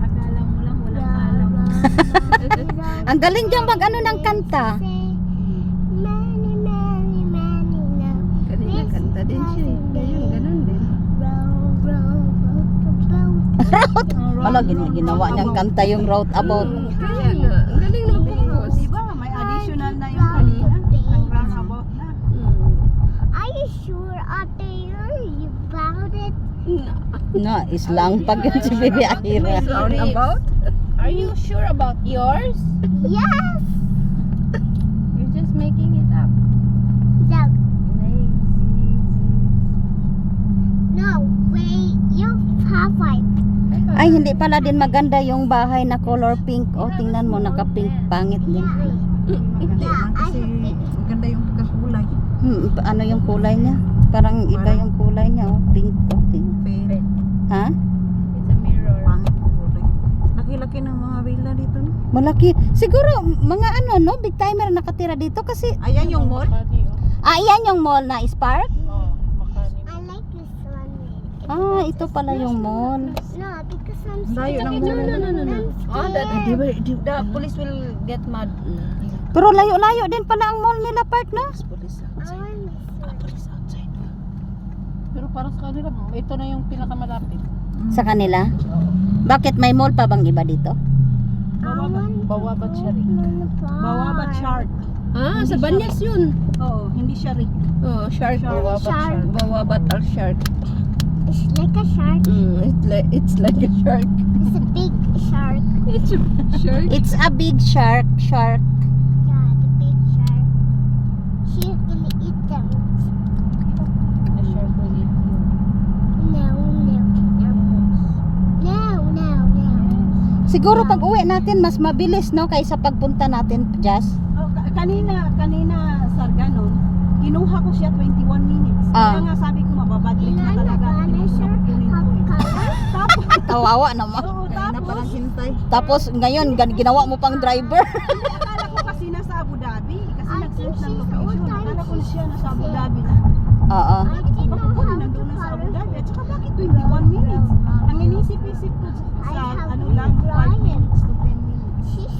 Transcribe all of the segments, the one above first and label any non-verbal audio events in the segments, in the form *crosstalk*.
Akala mo lang *laughs* walang alam. Ang galing dyan mag ano ng kanta. Many, many, many now. Kanina kanta din siya. eh. Ngayon, ganun din. Boat. Wala, gin- ginawa niyang kanta yung route about. Kaya nga, ang galing ng bukos. Di ba? May additional na yung kanina. Ang roundabout na. Are you sure, Ate, you found it? No, islang pag yun si Bibi Ahira. Roundabout? Are you sure about yours? Yes! You're just making it up. No, Lazy. no, wait, you have it. Ay, hindi pala din maganda yung bahay na color pink. O, tingnan mo, naka-pink. Pangit din. Yeah, I kasi maganda yung pagkakulay. Hmm, ano yung kulay niya? Parang iba yung kulay niya. Oh, pink. Oh, tingnan. Fair. Ha? It's a mirror. Pangit ang kulay. Laki-laki ng mga villa dito. No? Malaki. Siguro, mga ano, no? Big timer nakatira dito kasi... Ayan yung mall. Ah, iyan yung mall na Spark? I like this one. Ah, ito pala yung mall. No, because I'm Layo ng No, mall. no, no, no, no. Oh, that, ba, di the police will get mad. Pero layo-layo din pala ang mall nila, part, no? Police I outside. want this one. Police outside. Pero para sa kanila, ito na yung pinakamalapit. Sa kanila? Bakit may mall pa bang iba dito? Bawabat siya rin. Bawabat shark. Ah, sa Banyas yun. Oo, hindi siya rig. Oh, shark. Bawabat Shark. shark. Bawabat al shark. It's like a shark. Mm, it's like it's like a shark. It's a big shark. It's a shark. It's a big shark, shark. Yeah, the big shark. She's gonna eat them. The shark will eat you. No, no. No, no, no. Siguro pag uwi natin, mas mabilis, no? Kaysa pagpunta natin, Jazz. Oh, ka- kanina, kanina sa ganon, kinuha ko siya 21 minutes. Ah. Kaya nga sabi ko mababadlik na talaga. Eh. *laughs* Tapos, Kawawa naman. oo, tapos, hintay. Tapos ngayon, gan- ginawa mo pang driver. Akala ko kasi nasa Abu Dhabi. Kasi I nag-search ng she's location. all time Akala ko siya nasa Abu. Dhabi na. Oo. I didn't know po how to nandun na sa Abu. Dhabi. At saka bakit 21 minutes? Ang inisip-isip ko sa I have ano been lang, 5 trying. minutes to 10 minutes. She's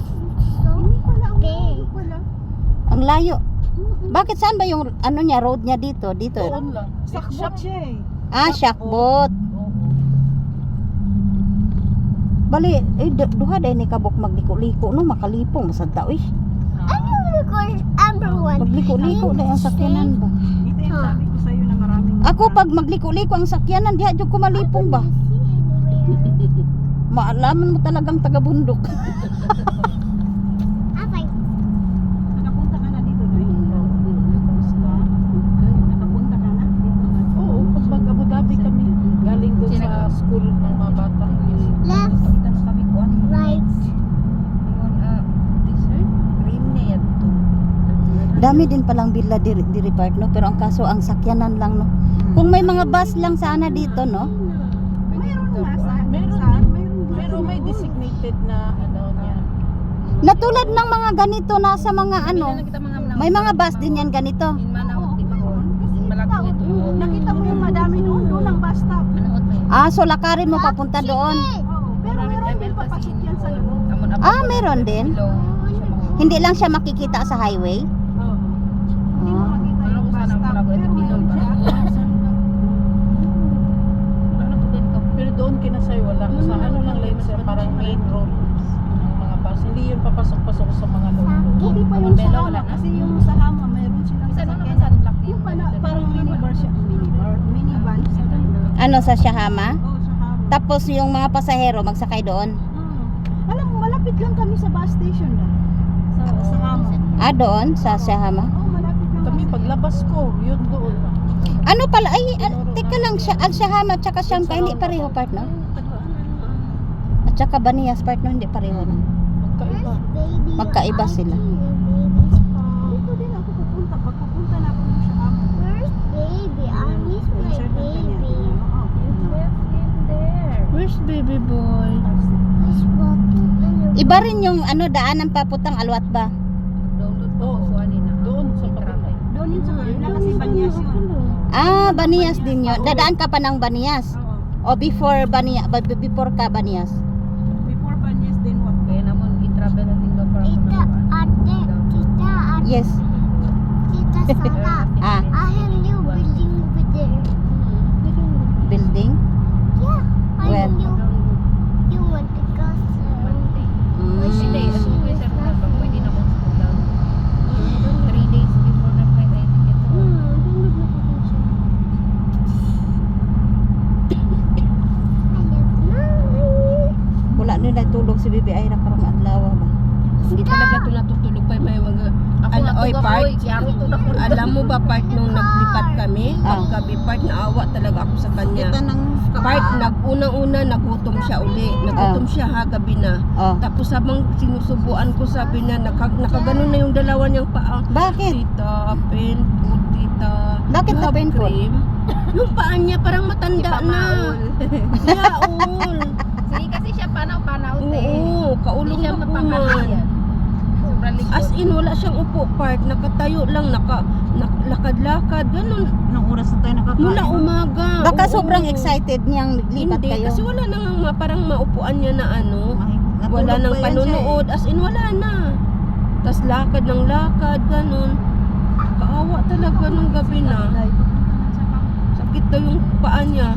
so Hindi pala, ang big. layo pala. Ang layo. Bakit saan ba yung ano niya, road niya dito? Dito. Doon lang. Sakbot siya eh. Ah, Shackbot. Bali, eh, du- duha dahil ni kabok magliko-liko, no? Makalipo, masanta, uy. Ano yung call number one? Magliko-liko na yung sakyanan ba? Ito yung sabi ko sa'yo na maraming Ako, pag magliko-liko ang sakyanan, diha dyan ko malipong ba? *laughs* Maalaman mo talagang taga-bundok. *laughs* Okay. Nakapunta ka na dito, Day? Nakapunta ka na dito? Oo, pag Abu Dhabi kami. Galing doon sa school ng mga bata. Left, Kita na kami kuan. right. Yun, ah, dessert. Cream na yan to. Dami din palang villa di, di repart, no? Pero ang kaso, ang sakyanan lang, no? Kung may mga bus lang sana dito, no? Mayroon nga sa Meron saan? nga Pero may designated na ano niya. Natulad ng mga ganito, nasa mga ano, may mga bus din yan ganito. In Manaot, di ba? Kasi Malaki tao, ito. Nakita mo yung madami doon, doon ang bus stop. Ah, so lakarin mo papunta doon. Oo, pero meron din papasok yan sa loob. Above Ah, meron din? Hindi lang siya makikita sa highway. Oo. Hindi mo Ah. makita *laughs* Ano doon. Sa ano? Ano Shahama? Oo, sa Hama. Tapos yung mga pasahero magsakay doon. Oo. Alam mo, malapit lang kami sa bus station na. Sa, sa Hama. Ah, doon? Sa Shahama. Lang Kami paglabas ko, yun doon. Ano pala ay ah, teka lang siya Al Shahama at saka Shamka hindi pareho part no? At saka Baniyas part no hindi pareho no? Magkaiba. Magkaiba sila. Dito din ako pupunta. Pag pupunta na ako ng Shahama. Where's baby? I miss my baby. Where's baby boy? Iba rin yung ano daanan paputang alwat ba? Download po Oo. ko kuha nila. Doon sa kabila. Traffic. Doon yun sa kasi Banyas yun. Ah, Baniyas din yun. Dadaan ka pa ng Baniyas. Oo. O before Bania, ba- before ka Banias? Before Banyas, then what? Kaya naman i-travel natin ka para Tita, ate, tita, ate, Yes. tita Sara. *laughs* Ah, I have new building over there. building. Yeah, I Where? have new, new one because uh, Hindi, Mm. as soon as I'm done, pag pwede na akong pumunta. Three days before na flight, I think ito. I have mine. Wala na tulog si Bibi Ira karong adlaw ba. Hindi talaga ito natutulog pa may mga Ako Ala, na oy, to part. kapoy, kaya to na ko. Alam mo ba part nung naglipat kami Ah. paggabi part naawa talaga ako sa kanya ng part nag unang-una nagutom siya uli nagutom Ah. siya ha gabi na Oh. tapos habang sinusubuan ko sabi niya nakag nakaganon na yung dalawa niyang paa Bakit? tita painful tita Bakit You na have painful? cream? yung paa niya parang matanda na yaol Sige, *laughs* kasi siya panaw-panaw, te. oo Hindi kaulong siya na mapakalian. Sobrang likod. As in, wala siyang upo part. Nakatayo lang, naka, nak, lakad-lakad. Ganun. Nung oras na tayo nakakain. Mula umaga. Baka oo. sobrang excited niyang lipat Hindi, kayo. kasi wala nang ma- parang maupuan niya na ano. Natulog Wala nang pa yan siya panunood. As in, wala na. Tapos lakad ng lakad, ganun. Kaawa talaga nung gabi na. Sakit daw yung paa niya.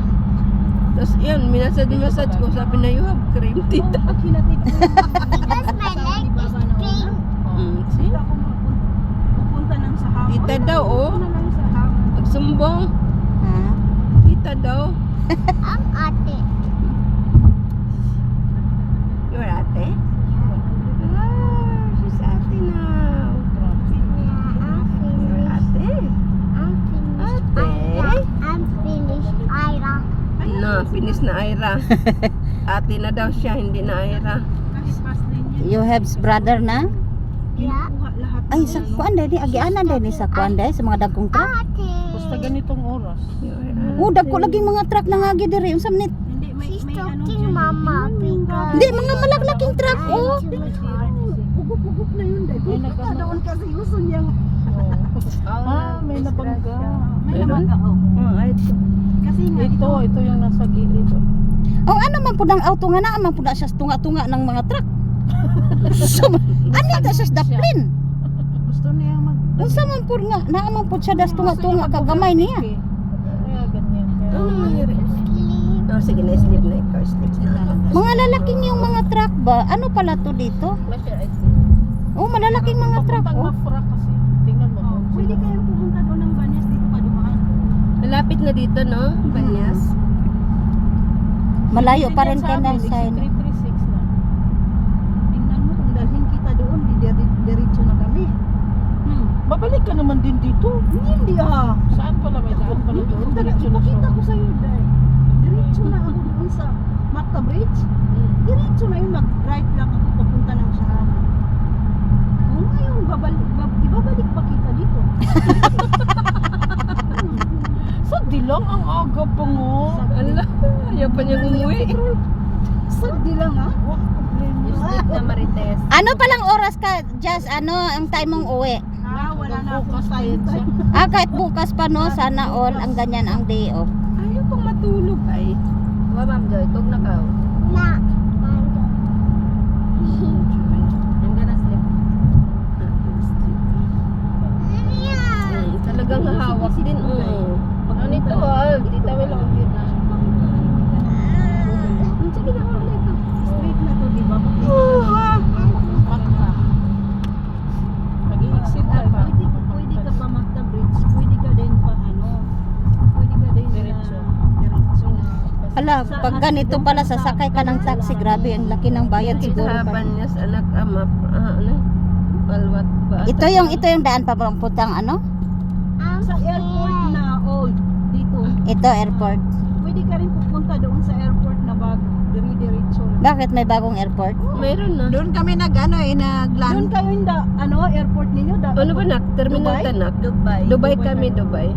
Tapos yan, minasad-masad ko. Sabi na, you have cream, tita. *laughs* Because my leg is pink. Mm, see? Tita ako mapunta. Pupunta ng sa hama. Tita daw, oh. Magsumbong. Ha? Tita daw. Ang ate. Your ate? Ah. Na, finish na Ira. *laughs* ate na daw siya, hindi na Ira. You have brother na? Yeah. Ay, sa ano. kuan dahil agianan dahil sa kuan dahil sa mga dagkong truck. Basta ganitong oras. Oh, dagko laging mga truck na nga diri unsa man ni- Hindi, may, She's may ano talking dyan. mama because Hindi mga malaklaking truck oh. Hugup-hugup na yun. nag-ano. doon kasi gusto niyang Ah, may nabangga. may namaga. Oh. Oh, ay. Kasi nga Ito, ito. yung nasa gilid. oh. Oh, ano man pud ang auto nga naa man pud na siya tunga-tunga ng mga truck. *laughs* so, *laughs* ano ito siya daplin? Gusto niyang mag... Unsa man pud nga naa man pud siya das tunga-tunga kagamay niya. Kaya ganyan. Ah. ano nangyari? Oh, sige na, sleep na ikaw. Sleep na. Mga lalaking yung mga truck ba? Ano pala to dito? Oh, malalaking mga truck Papuntang oh. Mafra kasi. Tingnan mo. Oh, pwede kayong pupunta doon ng Banyas dito pa dumaan. Malapit na dito, no? Banyas. Malayo pa rin Sa kay amin, Nelson. 336 na. Tingnan mo kung dalhin kita doon, di dire- diretso na kami. Hmm. Babalik ka naman din dito. Hindi ah. Saan pala may daan pala doon? Talaga, Diretso na siya. ko sa'yo, Day. Diretso na ako doon sa Macta Bridge. Diretso na yun, mag-right lang ako papunta ng Sahara. Kung ngayon, babalik, bab- ibabalik pa kita dito. *laughs* Sa dilang ang aga pa mo. Ala, ayaw pa niya umuwi. Sagdi lang ah. Ano palang oras ka, Jazz? Ano ang time mong uwi? Bukas siya. Ah, kahit bukas pa no, sana all ang ganyan ang day off. Ayaw pang matulog ay. Wa, Ma'am Joy, tug na ka. Na. I'm gonna sleep. Talagang hawak din. Oh. Ano nito, ah? Tita, wala akong view na. Hmm, Sige na, hawak ka. Straight na to, di ba? Makka. Mag-i-exit ka Ah, pa. pwede, pwede ka pa Macta Bridge. Pwede ka din pa ano. Pwede ka din Diretso. na diretso na. Ala, pag ganito pala sasakay ka ng taxi, grabe ang laki ng bayad siguro. pa. Kisahaban niya sa anak ama. Ah, ano? Balwat ba? Ito yung ito yung daan pa putang ano? Sa airport na old, dito. Ito airport. Pwede ka rin pupunta doon sa airport na bago. Dire-diretso lang. Bakit may bagong airport? Mayroon na. Doon kami nag ano eh nagland. Doon kayo yung da, ano airport ninyo da. Ano ba nak? Terminal Dubai? Tanak? Dubai. Dubai kami, Dubai.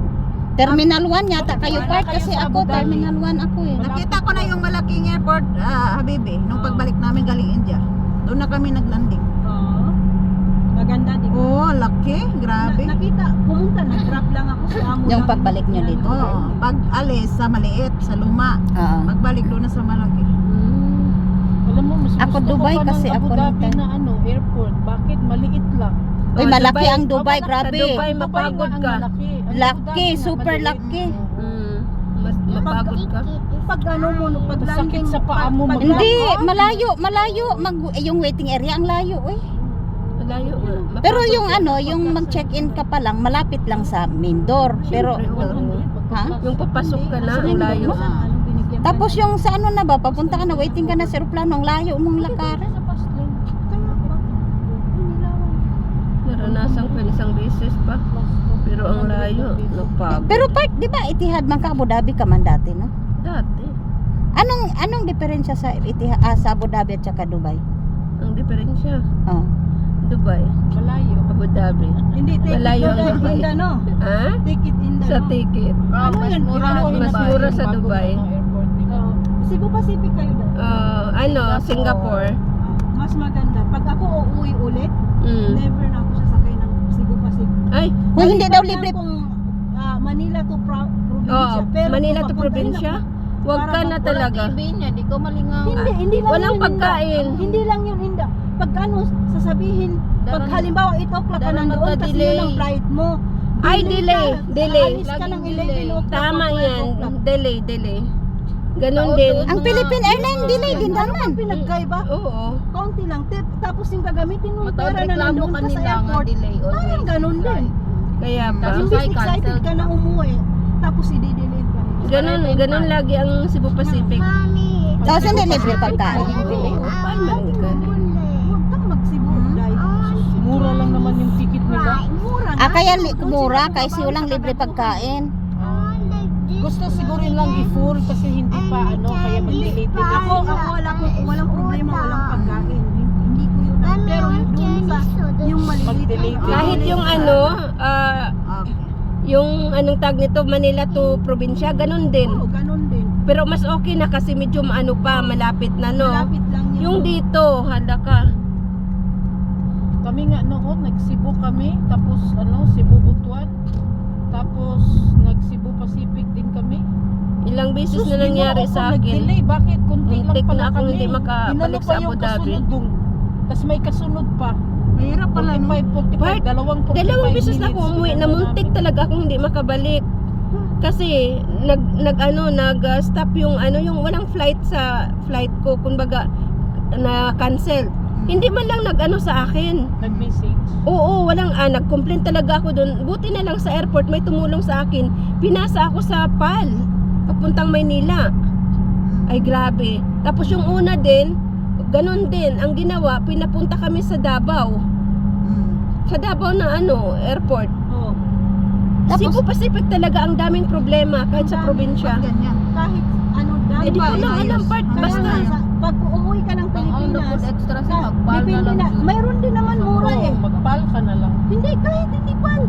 Terminal 1 yata kayo part kasi ako. Terminal 1 ako eh. Nakita ko na yung malaking airport, ah, Habibi, nung pagbalik namin galing India. Doon na kami naglanding. Oo. maganda di ba? Oh, laki. Grabe. Na, nakita, pumunta, nag-drop lang ako sa amo. Yung pagbalik nyo dito. Oo. Pag alis sa maliit, sa luma. Oo. Magbalik doon na sa malaki. Alam mo, mas Ako, gusto Dubai ko pa kasi ng ako Abu Dhabi na ano, airport. Bakit? Maliit lang. Uy, Oh, malaki Dubai. ang Dubai, Sa grabe. Dubai, mapagod Dubai nga ka. Laki, super laki. Mm. Mas mapagod ka. Pag ano mo, no, pag Sakit landing sa paa mo, pag- Hindi, malayo, malayo. Mag, eh, yung waiting area, ang layo eh. Malayo. Mapagod Pero yung ka. ano, yung mag-check-in ka pa lang, malapit lang sa main door. Pero, ha? Yung papasok ka na, ang layo. Tapos yung sa ano na ba, papunta ka na, waiting ka na sa aeroplano, ang layo mong lakaran. Sa Pasling. Kaya ba? Inilawan. Naranasan ko isang beses pa. Pero ang layo. Pero part, di ba, Itihad man ka, Abu Dhabi ka man dati, no? Dati. Anong anong diferensya sa Itihad, ah, sa Abu Dhabi at saka Dubai? Ang diferensya. Oh. Dubai. Malayo. Abu Dhabi. Hindi, take Malayo it ang in Dubai. no? Ha? Take it in the, Sa no? ticket. Ano yan? mura Ano yun? Mas Dubai. mura sa Dubai. Oh, Cebu Pacific kayo daw. Ah, ano, Singapore. Ah, mas maganda. Pag ako uuwi ulit, Mm. never na Cebu Pacific. Ay, Uy, hindi daw libre. Kung ah, Manila to pro- probinsya. oh, Pero Manila to probinsya. yun, Wag ka na talaga. Niya, di ko malingaw. Hindi, hindi lang Walang yun, pagkain. Hindi lang yun, Hinda. Pag ano, sasabihin, pag Daron- halimbawa 8 o'clock ka nandoon kasi yun ang flight mo. Ay, delay, delay. Aalis ka ng Laging 11 delay. o'clock. Tama or 12 yan. Delay, delay. Ganon Tao din. Ang Philippine Airlines, delay din naman. ang pinagkaiba? Oo. Kaunti lang. Tapos yung gagamitin mo pera na reklamo nandoon ka sa airport. delay. Parang ganun din. Kaya ba? Tapos excited ka na umuwi, tapos i-delay ka rin. Ganon, ganon lagi ang Cebu Pacific. Mommy, Tapos hindi libre pagkain. Paano ka? Huwag kang magsibo, Day. Mura lang naman yung ticket nila. Mura na. Ah, kaya mura kasi walang libre pagkain. Gusto siguro lang i-full kasi hindi pa ano, kaya mag-delay din Ako, ako wala ko, walang problema, walang pagkain. Hindi ko yun. Pero yung doon sa, yung maliliit. Kahit yung ano, ah, yung anong tag nito, Manila to probinsya, ganon din. Oo, ganun din. Pero mas okay na kasi medyo ano pa, malapit na no. Malapit lang yun. Yung dito, hala ka. Kami nga noon, nag-Cebu kami, tapos ano, Cebu Butuan. Tapos nag-Cebu Pacific din kami. Ilang beses Sus, na nangyari sa akin. Nag-delay, bakit? Kunti lang Muntik pala na ako kami. hindi makabalik sa pa Abu yung Dhabi. Tapos may kasunod pa. Mahirap pala, no? 45, 45, Part- dalawang 45 Dalawang beses na ako umuwi na muntik talaga akong hindi makabalik. Kasi nag nag ano nag uh, stop yung ano yung walang flight sa flight ko kumbaga na cancel. Hindi man lang nag ano sa akin. Nag-message. Oo, walang ah, nag-complain talaga ako doon. Buti na lang sa airport may tumulong sa akin. Pinasa ako sa PAL papuntang Maynila. Ay grabe. Tapos yung una din, ganun din. Ang ginawa, pinapunta kami sa Davao. Sa Davao na ano, airport. Oo. Tapos- Cebu Pacific talaga ang daming problema kahit sa probinsya. Ganyan. Kahit ano, dami Eh, di ko lang alam, part, basta. sa- pag uuwi ka ng Ang ang Pilipinas, lupod extra sa magpal na lang. na. Mayroon din naman mura eh. magpal ka na lang. Hindi, kahit hindi pal.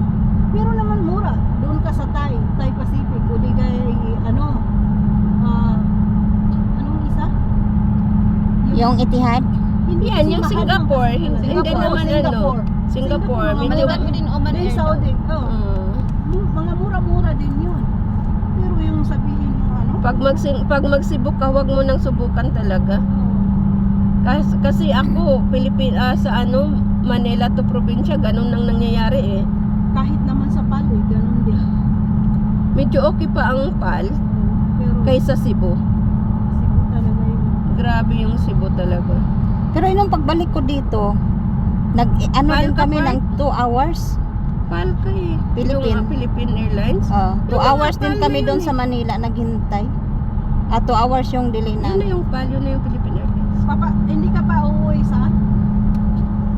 Pero naman mura. Doon ka sa Thai, Thai Pacific. O di kaya, ano, ah, anong isa? Yung Itihad. hindi Yan, yung Singapore, ang- hindi- hindi Singapore, naman ano. Singapore. Singapore, Singapore, medyo... Maliban mo din Oman Then Air. Saudi, oh, Mm. mu- mga mura-mura din yun. Pero yung sabihin mo ano, pag mag pag magsibuk ka, wag mo nang subukan talaga. Kasi, kasi ako, Pilipin ah, sa ano, Manila to probinsya, ganun nang nangyayari eh. kahit naman sa pal eh, ganun din. Medyo okay pa ang PAL pero kaysa Cebu. Cebu talaga yun. Grabe yung Cebu talaga. Pero nung pagbalik ko dito, nag ano Mahal din ka, kami Part? ng 2 hours. PAL ka eh. Philippine. Yung ah, Philippine Airlines. Oh, 2 Yung hours din kami doon eh. sa Manila naghintay. At 2 hours yung delay Yun na namin. yung PAL, yun na yung Philippine Airlines. Papa, hindi ka pa uuwi sa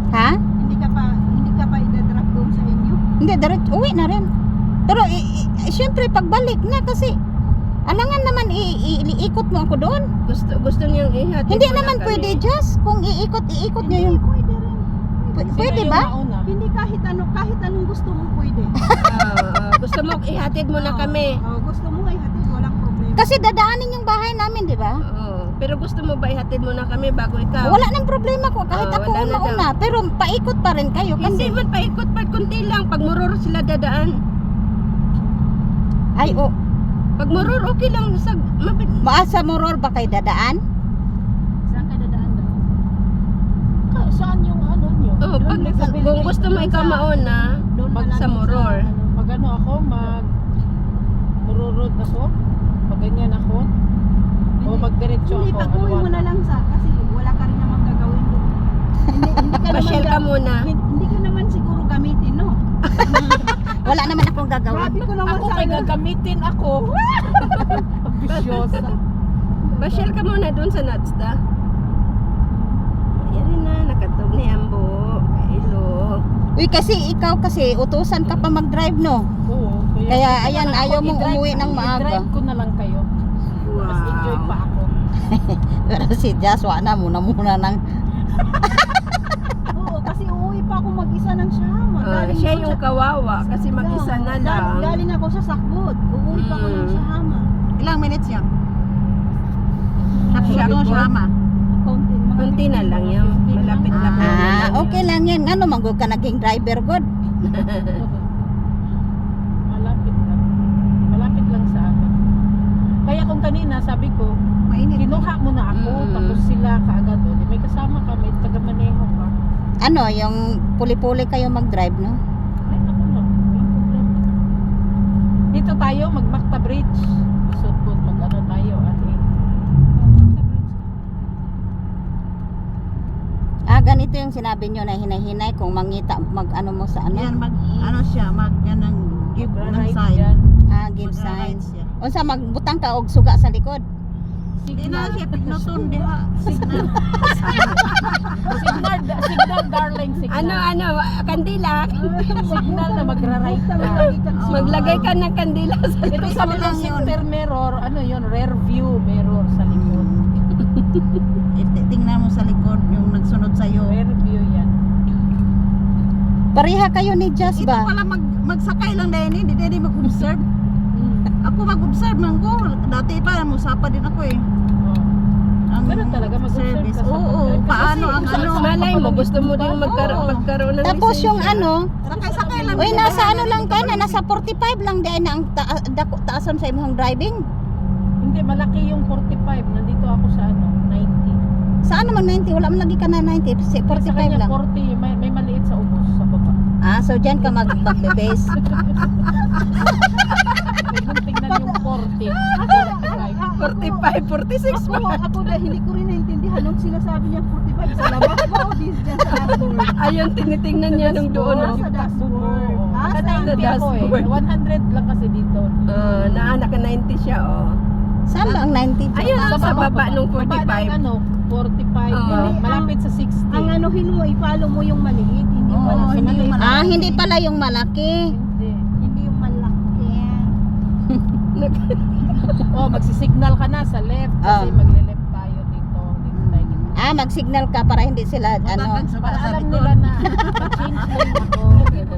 Ha? hindi ka pa hindi ka pa idadrop doon sa inyo. Hindi, diretso uwi na rin. Pero i, i, syempre pagbalik na kasi alangan naman i, i- iikot mo ako doon. Gusto, gusto niyang ihatid Hindi naman kami. pwede, Jess. Kung iikot, iikot niyo yung... pwede rin. Pwede yung ba? nauna? Hindi kahit ano kahit anong gusto mo pwede. *laughs* Ah, gusto mo ihatid mo na kami. oo, gusto mo ay hatid walang problema. Kasi dadaanin yung bahay namin, di ba? Oo. Pero gusto mo ba ihatid mo na kami bago ikaw? Wala nang problema ko kahit Oh, ako wala na una-una. Pero paikot pa rin kayo. Hindi Kasi, man paikot pa kunti lang. Pag murur sila dadaan. ay, oh, Pag murur, okay lang. Sa, mapit, maasa moror ba kay dadaan? Saan ka dadaan daw? Ka, saan yung ano nyo? oh, pag, kung gusto mo ikaw mauna, Doon Pag malapit sa Moror. ano, Pag ano ako, mag mururod ako, pag ganyan ako, o magdiretso Hindi, ako. pag-uwi mo ano, na lang sa, kasi wala ka rin naman gagawin doon. *laughs* hindi, hindi ka naman, pasyal ka muna. hindi, hindi ka naman siguro gamitin, no? *laughs* Wala naman akong gagawin. Grabe ko naman Ako kay gagamitin ako. *laughs* Ambisyosa. Pasyal ka muna doon sa Natsda. Yan na, nakatog ni Ambo. Kailo. Uy, kasi ikaw kasi utusan ka pa mag-drive, no? Oo. Kaya, sige ayan, ayaw mong umuwi ng maaga. I-drive ko na lang kayo. Mas enjoy pa ako. *laughs* Pero si Joshua na muna-muna ng... *laughs* Oo, kasi uuwi pa ako mag-isa ng. Ah, Galing siya ako yung sa- kawawa kasi mag-isa na lang. Galing ako sa Sakbod. Uuwi pa ako ng Mm. Ilang minutes yan? Siya Sakto, po. Shama. Konti, mga Kunti na 15 lang mga yan. 15 lang. Malapit lang. Ah, okay lang yan. Ano, manggod ka naging driver, God? *laughs* Malapit lang. Malapit lang sa akin. Kaya kung kanina sabi ko, Mainit. kinuha mo na ako, Mm. tapos sila kaagad. O, di may kasama kami, taga-maneho ka. Ano, yung puli-puli kayo mag-drive, no? Ay, ako. Walang problema. Dito tayo, mag-Macta Bridge. So, po, mag-ano tayo, ate. Ah, ganito yung sinabi nyo na hinay-hinay kung mangita, mag-ano mo sa ano? Yan, mag, ano siya, mag, yan ang give ng Right sign. dyan. Ah, give signs. siya. Unsa magbutang ka og suga sa likod. Di na siya pignoton diha. *laughs* Signal. Signal, da- signal, darling, signal. Ano, ano, kandila. Signal na magra-right ka. *laughs* Maglagay ka ng kandila sa Ito sa mga center mirror, ano yun, rear view mirror sa likod. Iti- *laughs* Tingnan mo sa likod yung nagsunod sa iyo. Rear view yan. Pareha kayo ni Jazz Ito ba? pala mag, magsakay lang dahil hindi, hindi mag-observe. Ako mag-observe man ko. Dati pa, musapa din ako eh. Oh. Ang Ganun talaga, mag-observe service. ka sa Oo, pag-drive. paano ang Kasi- ano. Malay mo, gusto mo din magkaroon, Oo. magkaroon ng Tapos yung lisensya. ano, Sakay-sakay lang. Uy, din nasa ano lang ka na, nasa 45 lang di na ang ta- dako taason sa imong driving. Hindi, malaki yung 45. Nandito ako sa ano, 90. Saan naman 90? Wala man lagi ka na 90, si- Sa 45 kanya, lang. 40. May, may maliit sa ubos, sa baba. Ah, so diyan ka mag magbe-base. *laughs* Mong tingnan yung 40. 45. 45, 46 Ako, ako dahil hindi ko rin naintindihan nung sinasabi niya 45 sa labas ba o dis dyan sa dashboard? Ayun, tinitingnan niya nung doon. Ah, Oh. sa dashboard. Ah, Sa sa 90 ako eh. dashboard. 100 lang kasi dito. Uh, naanak ka 90 siya, oh. Saan ba ang 90? Ayun, sa baba nung Baba ng 45. ano, 45. Oo. eh, malapit sa 60. Ang anuhin mo, i-follow mo yung maliit, hindi Oo, pala hindi yung malaki. Ah, hindi pala yung malaki. Hindi. Hindi yung malaki. *laughs* Oh, magsisignal ka na sa left kasi Ah. magle-left tayo dito. Dito tayo dito. Ah, mag-signal ka para hindi sila ano. Matagag sa Para alam nila na mag-change *laughs* lane ako.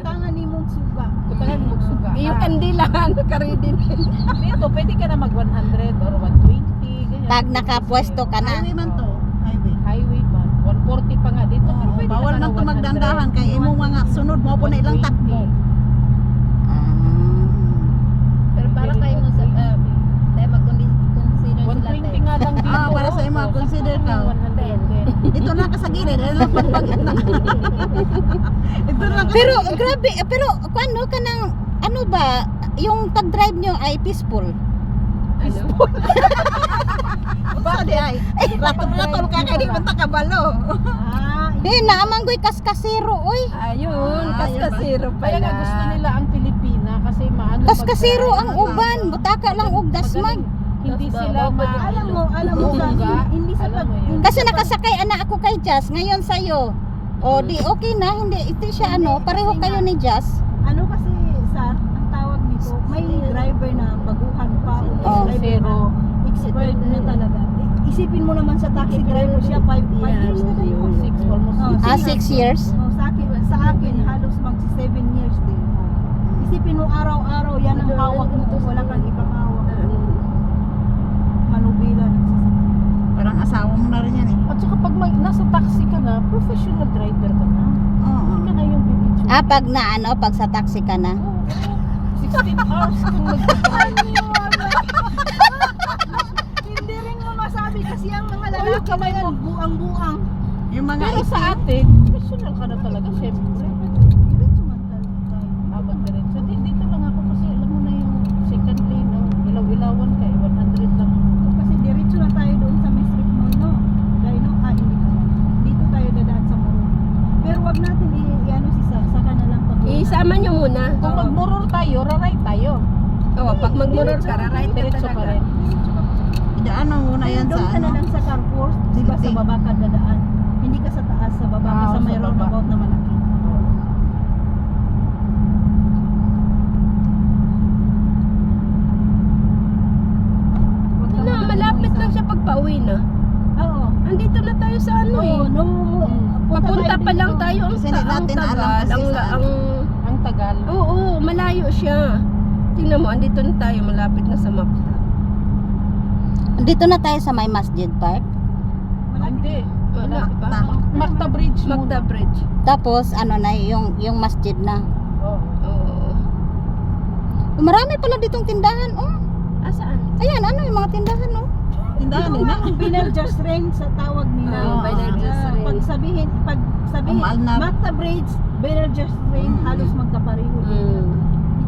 Tangan ni mong suga. Kutangan mo suga. Yung kandila, ano *laughs* ka rin din. Dito, pwede ka na mag 100 or 120. Ganyan. Pag nakapwesto ka na. Highway man to. Highway. Highway man. 140 pa nga dito. pwede bawal ka na man to 100. magdandahan kay imong mga sunod mo po na ilang 120. takbo. Ah. Pero para kayo mo sa, uh, tayo mag-consider sila 120 tayo. nga lang dito. Ah, para sa imo, consider ka. lang 110. Ito na ka sa gilid, ano lang pagbagit *laughs* na. Ito na ka. Pero grabe, pero ano ka nang ano ba, yung pag-drive nyo ay peaceful. Ano? *laughs* Ba di ay. Ratol-ratol ka kay di man ta kabalo. Ah, Eh, naamanggoy kaskasero, oy. Ayun, Ah, kaskasiro Kaya pala. nga gusto nila ang Pilipina kasi maano. Kaskasero pag- ang uban, butaka lang og dasmag. Hindi sila pa ma... alam mo, alam mo Bunga. hindi sa pag Kasi nakasakay anak ako kay Jazz, ngayon sa'yo. O di okay na, hindi ito siya ano, pareho kayo ni Jazz. ano kasi sa ang tawag nito, may driver na baguhan pa o Oh. driver na expert na talaga. Isipin mo naman sa taxi driver siya 5 years na kayo. Six, almost Oh, six. Ah, Sige. six years? Oh, sa akin, sa akin halos mag 7 years din. Isipin mo araw-araw yan ang hawak mo kung wala kang ibang hawak. Manubila ng sasakyan. Parang na, professional driver ka na. Oo. Hindi ka na yung bibidyo. Ah, pag na ano, pag sa taxi ka na. Oo, 16 hours kang nag-drive. *laughs* Hindi rin mo masabi kasi ang mga lalaki na yan, buang-buang. Yung mga Pero sa atin, professional ka na talaga, syempre. Diretso man tayo. Abot na rin. So, di- dito lang ako kasi alam mo na yung second lane, oh, ilaw-ilawan ka, eh, 100 lang. Kasi diretso na tayo doon sa may strip mall, no? Dahil no, ah, hindi ka. Dito tayo dadaan sa mall. Pero wag natin i-ano si sa, saka na lang pag Isama nyo muna. Kung magmuror tayo, raray tayo. Oo, pag magmuror ka, right ka Diretso ka talaga. rin. Idaan mo muna yan doon sa ka na ano. lang sa carport, di ba sa City. baba ka dadaan. Hindi ka sa taas, sa baba ka Ah, sa sa may baba. roundabout na malaki. Wag ka Na, mag- malapit lang siya na. Oo. Andito na tayo sa ano Oo, eh. nung punta Papunta tayo pa lang dito. tayo ang, Kasi ta- ang natin alam tagal. kasi Ang, saan. ang, Ang tagal. oo, malayo siya. Tingnan mo, andito na tayo, malapit na sa Makta. Dito na tayo sa may masjid park. Hindi. Wala pa. Magta Bridge Magda muna. Bridge. Tapos ano na yung yung masjid na. Oo. Oo. Marami pala ditong tindahan. Oh. Asaan? Ayan, ano yung mga tindahan oh. Tindahan nila. Binal Just Rain sa tawag nila. Oo, Binal Just Rain. Pag sabihin, pag sabihin, Umalnab. Magta Bridge, Binal Just Rain, Mm. halos magkapareho. Mm. Yung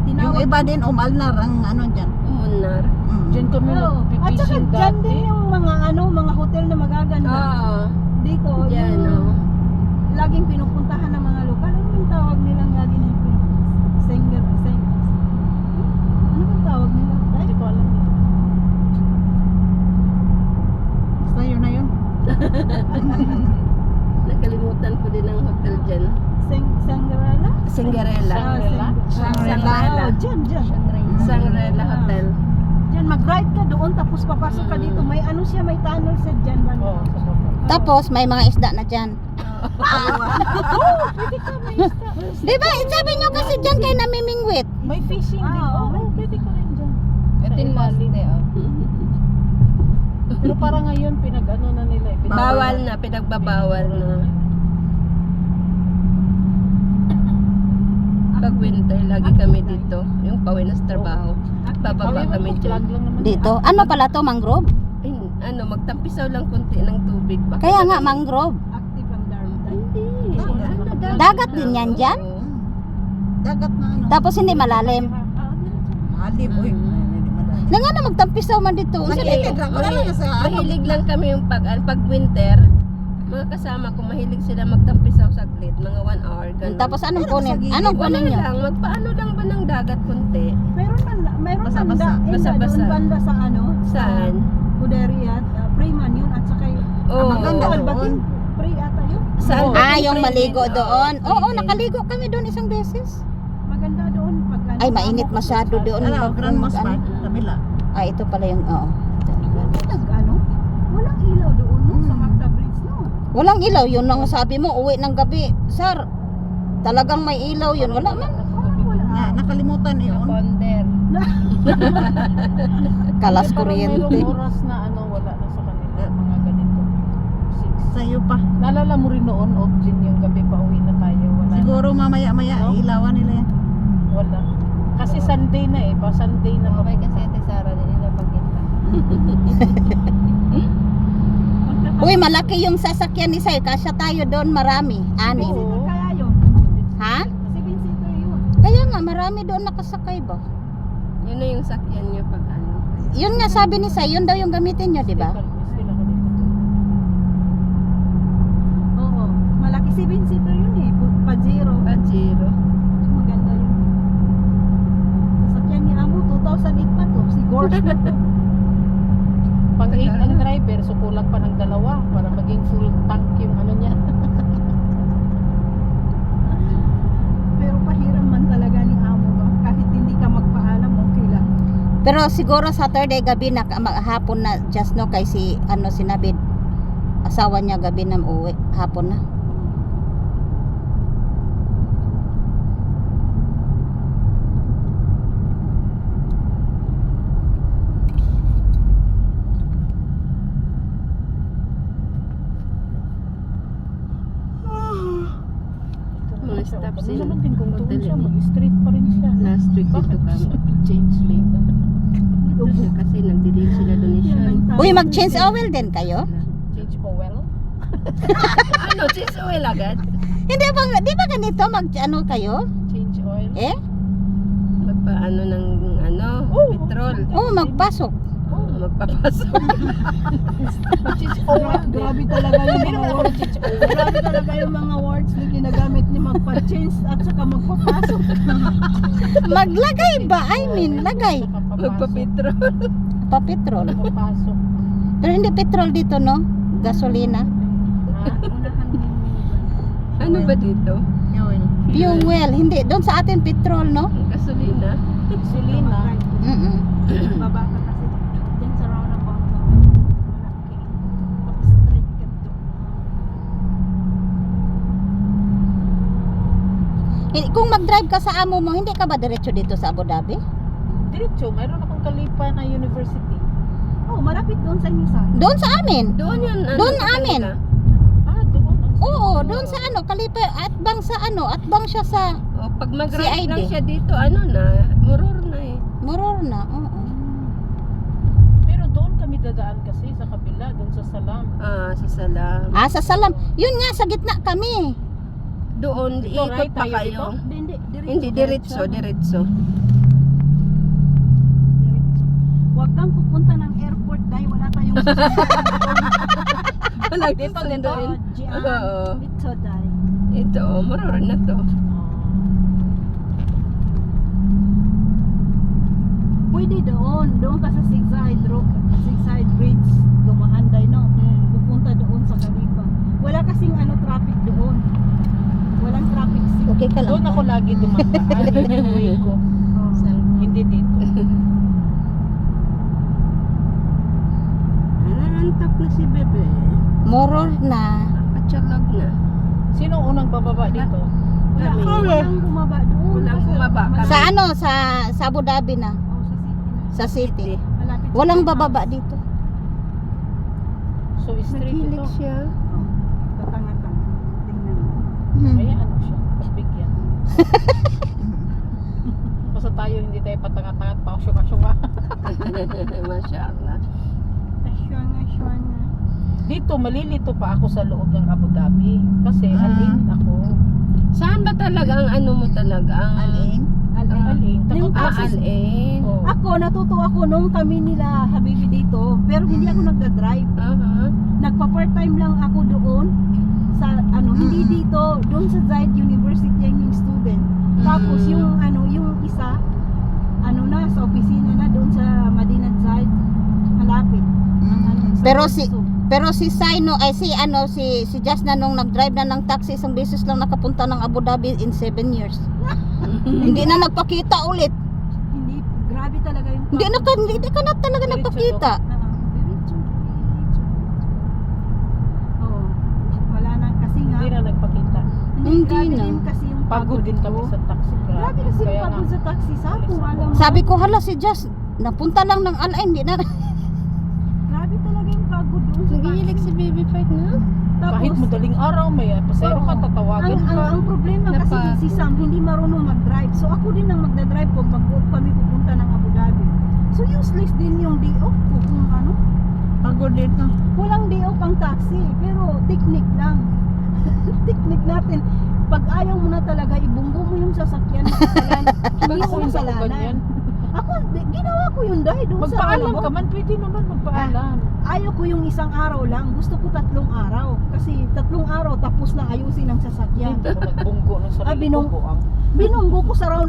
Tinawag iba din umalnar ang ano dyan. Umunar. Mm. Diyan kami Oo. At saka dyan din yung mga ano, mga hotel na magaganda. Oo. Dito, Diyan, yung oh. laging pinupuntahan ng mga lokal. Ano yung tawag nilang lagi na singer, sing, ano bang tawag nila? Hindi ko alam. Basta yun na yun. *laughs* Nakalimutan ko din ang hotel dyan. sing, Sangrala? Cinderella. Shangri-La? Shangri-La. Oh, dyan, dyan. Sangrela Hotel. Dyan, mag-ride ka doon, tapos papasok ka dito. May ano siya, may tunnel set dyan. Ba? Oo, sa baba. Tapos may mga isda na diyan. Di ba? Sabi nyo kasi diyan kayo namimingwit. May fishing din. Ah, Oo, oo. pwede ka rin dyan. Ito yung Sa last day, oh. Pero parang ngayon, pinag-ano na nila. eh, pinag- Bawal na, pinagbabawal na. Pag winter, lagi kami dito. Yung pauwi na sa trabaho. Bababa Kami dyan. Dito. Ano pala to, mangrove? Ay, ano, magtampisaw lang konti ng tubig. Baka Kaya nga mangrove. Active ang dark time. Hindi. Dagat. Ano, din yan dyan? Oo. Dagat na ano. Tapos hindi malalim. Mahalip, uy. Na nga na magtampisaw man dito. Lang sa ano. Mahilig lang kami yung pag, pag winter. Mga kasama ko, mahilig sila magtampisaw saglit. Mga one hour. Ganun. Tapos anong Pero kunin? sa gilid, Anong kunin nyo? lang, magpaano lang ba ng dagat konti? Meron man, meron man Basa-basa. da, eh, banda sa ano, Saan? sa Kuderia, uh, Preman yun, at saka yung, Oo. maganda oh. Albatin, pre ata yun. Saan? Oo. Ah, yung maligo Oo, doon. Oo, free din. nakaligo kami doon isang beses. Maganda doon. Pag, ano, Ay, mainit masyado doon. Ano, Grand Mosque ano. Kabila. Ah, ito pala yung, oo. Nag, ano, walang ilaw doon no, sa Hmm. Magda Bridge, no? Walang ilaw, yun ang sabi mo, uwi ng gabi. Sir, talagang may ilaw yun. Wala man. Nga, nakalimutan yun. Ponder. *laughs* Kalas kuryente. mayroong oras na ano, wala na sa kanila. Mga ganito. Six. Sa'yo pa. Naalala mo rin noon, Objin, yung gabi pa uwi na tayo. Wala na. Siguro mamaya-maya, No? ilawan nila yan. Wala. Kasi Sunday na eh. Pa Sunday na Okay kasi Ate Sara, din nila pagkita. *laughs* Uy, malaki yung sasakyan ni Sir. Kasya tayo doon, marami. Ani. Oo. Ha? Kaya nga, marami doon nakasakay ba? Yun na yung sakyan nyo pag ano. Yun nga sabi ni Sir, yun daw yung gamitin nyo, di ba? Oo. Malaki seven seater yun eh. Pajero. Pajero. Maganda yun. Sasakyan ni Amo, 2008 pa to. Si Gorge *laughs* Pang 8 ang driver, so kulang pa ng dalawa para maging full tank yung ano niya. *laughs* Pero pahiram man talaga ni Amo ba? Kahit hindi ka magpaalam, okay lang. Pero siguro Saturday gabi na hapon na just no kay si ano sinabi asawa niya gabi na uwi hapon na. Ano Sin- naman din kung doon Madali siya, eh. mag-straight pa rin siya. Last week dito Bakit kami. change lane na? Kasi, kasi nagdidiin sila doon ni Sean. Uy, mag-change oil din kayo? Change oil? *laughs* ano, since oil agad? Hindi ba, di ba ganito mag, ano kayo? Change oil? Eh? Magpaano ng ano, petrol. Oo, magpasok. Oh, magpapasok. *laughs* Change oil. Grabe talaga yung mga words. *laughs* Grabe talaga yung mga words na ginagamit ni magpa-change at saka magpapasok. Maglagay ba? I mean, lagay. Magpa-petrol. Pa petrol. Papasok. Pero hindi petrol dito, no? Gasolina. Ano ba dito? Fuel. Hindi. Doon sa atin petrol, no? Gasolina. Gasolina. Mm-mm. Baba ka kasi. Diyan sa roundabout. Straight ka to. Eh, Kung mag-drive ka sa amo mo, hindi ka ba diretso dito sa Abu Dhabi? Diretso, mayroon akong kalipa na university. Oh, malapit doon sa inyo sa. Doon sa amin. Doon yun. Ano, Doon sa amin. Ah, doon. ang- Oo, doon sa ano, kalipa, at bang sa ano, at bang siya sa O, pag mag-ride CID. lang siya dito, ano na, muror na eh. Moror na. Oo. Pero doon kami dadaan kasi sa kabila, doon sa Salam. Ah, sa Salam. Ah, sa Salam. Yun nga, sa gitna kami. Doon, Dito, ikot right pa tayo kayo. dito? Hindi. Diretso. Hindi, diretso. Diretso. Huwag kang pupunta ng airport dahil *laughs* wala dito. Oh, Jian. Oo. Dito dahil. Ito, oh, muror na to. Pwede doon. Doon ka sa Sigside Road, Sigside Bridge. Dumahanday, no? Pupunta doon sa Kalipa. Wala kasing ano traffic doon. Walang traffic signal. Okay ka lang. Doon ako lagi dumadaan. *laughs* Way ko. Hindi dito. *laughs* Nanantak na si Bebe. Moror na. Nakatsalag na. Sino unang bababa dito? Wala, Kami. walang bumaba doon. Walang bumaba. malapit- Sa ano, sa, sa Abu Dhabi na. Oh, sa city na. Sa city. Malapit Walang bababa dito. So, straight ito. Nakilig siya. Oh, tatanga-tanga. Tingnan mo. Hmm. Kaya ano siya, pagbigyan. *laughs* Basta tayo hindi tayo patangat-tangat pa syunga-syunga. *laughs* Masya Asyanga, asyanga. Dito, malilito pa ako sa loob ng Abu Dhabi. Kasi Ah. alin ako. Saan ba talaga ang ano mo talaga? Ang Alin? Alin. Yung Ah, alin. Oh. Ako, natuto ako nung kami nila Habibi dito. Pero hindi ako nagda-drive. Aha. Nagpa-part-time lang ako doon. Sa ano, hindi dito. Doon sa Zaid University ang yung student. Tapos Mm. yung ano, yung isa, ano na, sa opisina na doon sa Madinat Zaid. Malapit. Pero si-. Pero si Sino, ay si ano, si, si Jazz na nung nag-drive na ng taxi, isang beses lang nakapunta ng Abu Dhabi in 7 years. *laughs* Hindi na nagpakita ulit. Hindi, grabe talaga yung Hindi na ka, hindi ka na talaga nagpakita. Ah, diretso, diretso. Oo. Wala na kasi nga. Hindi na nagpakita. Hindi grabe na. kasi yung Pagod din kami sa taxi. Grabe. Grabe kasi pagod sa taxi. Sabi ko, hala si Jazz, napunta lang ng Alain, hindi na. *laughs* Grabe talaga yung pagod doon sa Nagigilig taxi. si baby part na? Tapos, kahit madaling araw may pasero ka, tatawagan ang, ang, ka. ang problema kasi Napa- si Sam hindi marunong mag-drive. So ako din ang magdadrive pag mag kami pupunta ng Abu Dhabi. So useless din yung day off ko kung ano. Pagod dito. Walang day off ang taxi, pero technique lang. *laughs* technique natin. Pag ayaw mo na talaga, ibunggo mo yung sasakyan na Bakit ako kasalanan. ganyan? Ako, di- ginawa ko yun dahil doon sa Magpaalam ano, ka man, pwede naman magpaalam. Ayaw ko yung isang araw lang. Gusto ko tatlong araw. Kasi tatlong araw tapos na ayusin ang sasakyan. Hindi ako nagbunggo ng Ah, sarili binung- ko. Ang Binunggo ko sa round